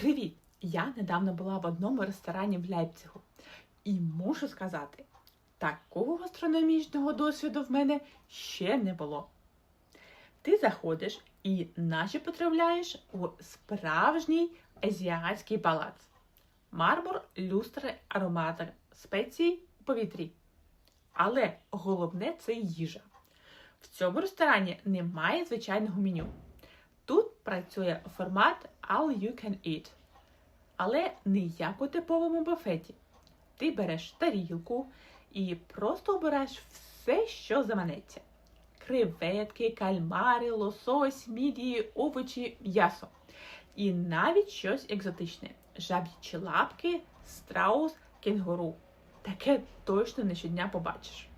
Привіт! Я недавно була в одному ресторані в Лейпцигу. І можу сказати, такого гастрономічного досвіду в мене ще не було. Ти заходиш і наче потрапляєш у справжній азіатський палац. Мармур, люстри, аромати, спеції у повітрі. Але головне це їжа. В цьому ресторані немає звичайного меню. Тут працює формат All You Can Eat. Але не як у типовому буфеті. Ти береш тарілку і просто обираєш все, що заманеться: креветки, кальмари, лосось, мідії, овочі, м'ясо. І навіть щось екзотичне: жаб'ячі лапки, страус, кенгуру. Таке точно не щодня побачиш.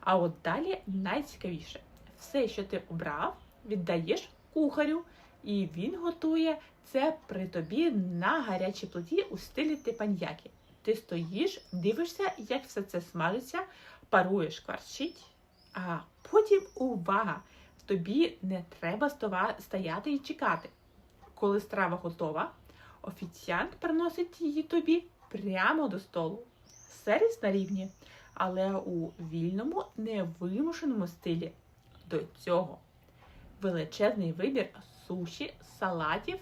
А от далі найцікавіше: все, що ти обрав, віддаєш кухарю, і він готує це при тобі на гарячій плиті у стилі тепаньяки. Ти стоїш, дивишся, як все це смажиться, паруєш кварчить, а потім увага! Тобі не треба стояти і чекати. Коли страва готова, офіціант приносить її тобі прямо до столу. Сервіс на рівні, але у вільному, невимушеному стилі. До цього величезний вибір суші, салатів,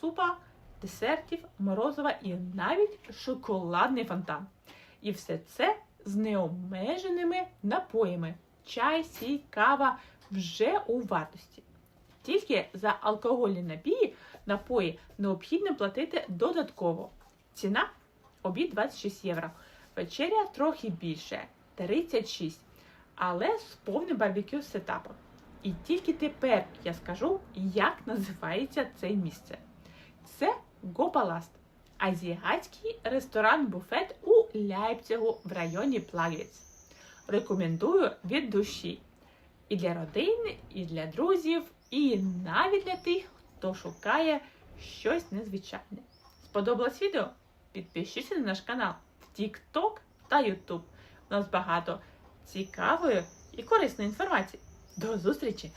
супа, десертів, морозива і навіть шоколадний фонтан. І все це з необмеженими напоями. Чай, сіль, кава вже у вартості. Тільки за алкогольні напії напої необхідно платити додатково. Ціна обід 26 євро. Вечеря трохи більше 36, але з повним барбекю сетапом. І тільки тепер я скажу, як називається це місце. Це Гопаласт, азіатський ресторан-буфет у Ляйпцигу в районі Плагвіц. Рекомендую від душі. І для родини, і для друзів, і навіть для тих, хто шукає щось незвичайне. Сподобалось відео? Підпишіться на наш канал в TikTok та YouTube. У нас багато цікавої і корисної інформації. До зустрічі!